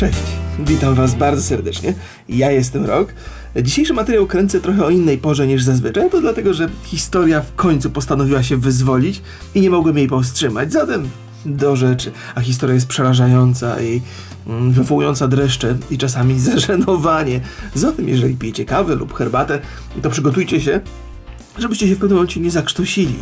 Cześć, witam Was bardzo serdecznie. Ja jestem Rok. Dzisiejszy materiał kręcę trochę o innej porze niż zazwyczaj, to dlatego, że historia w końcu postanowiła się wyzwolić i nie mogłem jej powstrzymać. Zatem do rzeczy. A historia jest przerażająca i mm, wywołująca dreszcze i czasami zażenowanie. Zatem, jeżeli pijecie kawę lub herbatę, to przygotujcie się, żebyście się w pewnym momencie nie zakrztusili.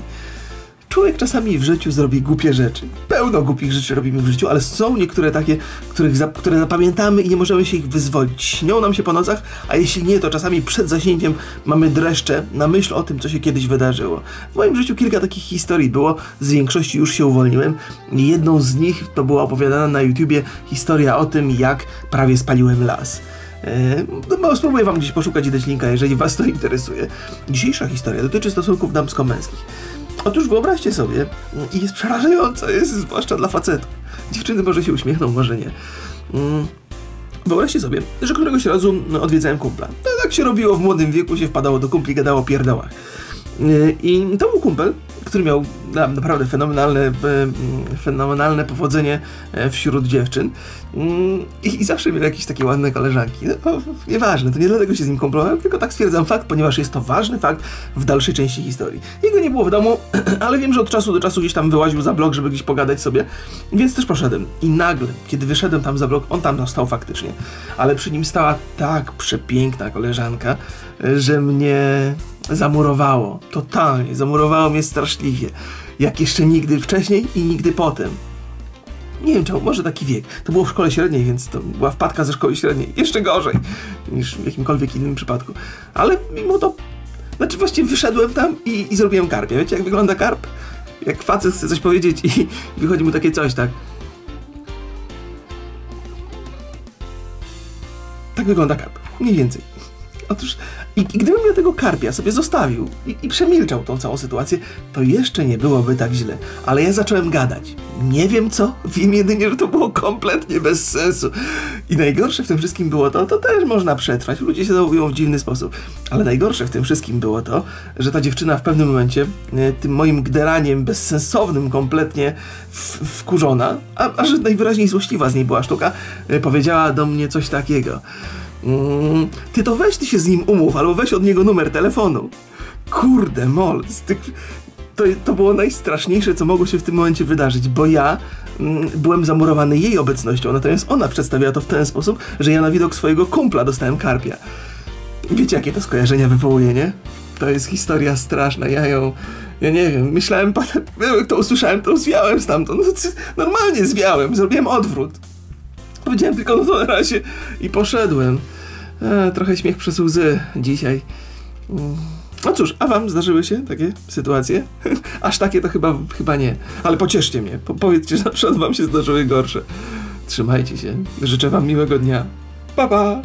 Człowiek czasami w życiu zrobi głupie rzeczy. Pełno głupich rzeczy robimy w życiu, ale są niektóre takie, których za, które zapamiętamy i nie możemy się ich wyzwolić. Śnią nam się po nocach, a jeśli nie, to czasami przed zaśnięciem mamy dreszcze na myśl o tym, co się kiedyś wydarzyło. W moim życiu kilka takich historii było, z większości już się uwolniłem. Jedną z nich to była opowiadana na YouTubie historia o tym, jak prawie spaliłem las. Eee, no, spróbuję wam gdzieś poszukać i dać linka, jeżeli was to interesuje. Dzisiejsza historia dotyczy stosunków damsko-męskich. Otóż wyobraźcie sobie, i jest przerażająca, jest zwłaszcza dla facetów. Dziewczyny może się uśmiechną, może nie. Mm. Wyobraźcie sobie, że któregoś razu odwiedzałem kumpla. No, tak się robiło w młodym wieku, się wpadało do kumpli, gadało o pierdołach. I to był kumpel, który miał naprawdę fenomenalne, e, fenomenalne powodzenie e, wśród dziewczyn mm, i, zawsze miał jakieś takie ładne koleżanki. No, nieważne, to nie dlatego się z nim komplowałem, tylko tak stwierdzam fakt, ponieważ jest to ważny fakt w dalszej części historii. Jego nie było w domu, ale wiem, że od czasu do czasu gdzieś tam wyłaził za blok, żeby gdzieś pogadać sobie, więc też poszedłem. I nagle, kiedy wyszedłem tam za blok, on tam stał faktycznie, ale przy nim stała tak przepiękna koleżanka, że mnie zamurowało. Totalnie. Zamurowało mnie straszliwie. Jak jeszcze nigdy wcześniej i nigdy potem. Nie wiem czemu, może taki wiek. To było w szkole średniej, więc to była wpadka ze szkoły średniej. Jeszcze gorzej niż w jakimkolwiek innym przypadku. Ale mimo to, znaczy właściwie wyszedłem tam i, i zrobiłem karpia. Wiecie jak wygląda karp? Jak facet chce coś powiedzieć i wychodzi mu takie coś, tak. Tak wygląda karp. Mniej więcej. Otóż, i, i gdybym ja tego karpia sobie zostawił i, i, przemilczał tą całą sytuację, to jeszcze nie byłoby tak źle. Ale ja zacząłem gadać. Nie wiem co, wiem jedynie, że to było kompletnie bez sensu. I najgorsze w tym wszystkim było to, to też można przetrwać. Ludzie się zachowują w dziwny sposób. Ale najgorsze w tym wszystkim było to, że ta dziewczyna w pewnym momencie e, tym moim gderaniem bezsensownym kompletnie wkurzona, a, a że najwyraźniej złośliwa z niej była sztuka, e, powiedziała do mnie coś takiego. Mm, ty to weź ty się z nim umów, albo weź od niego numer telefonu. Kurde, mol, tych, to, to było najstraszniejsze, co mogło się w tym momencie wydarzyć, bo ja mm, byłem zamurowany jej obecnością, natomiast ona przedstawiała to w ten sposób, że ja na widok swojego kumpla dostałem karpia. Wiecie, jakie to skojarzenia wywołuje, nie? To jest historia straszna, ja ją... Ja nie wiem, myślałem, jak to usłyszałem, to zwiałem stamtąd. No, normalnie zwiałem, zrobiłem odwrót. Powiedziałem tylko no to na razie i poszedłem. E, trochę śmiech przez łzy dzisiaj. Mm. No cóż, a wam zdarzyły się takie sytuacje? Aż takie to chyba, chyba nie. Ale pocieszcie mnie. Po powiedzcie, że na przykład wam się zdarzyły gorsze. Trzymajcie się. Życzę wam miłego dnia. Pa, pa!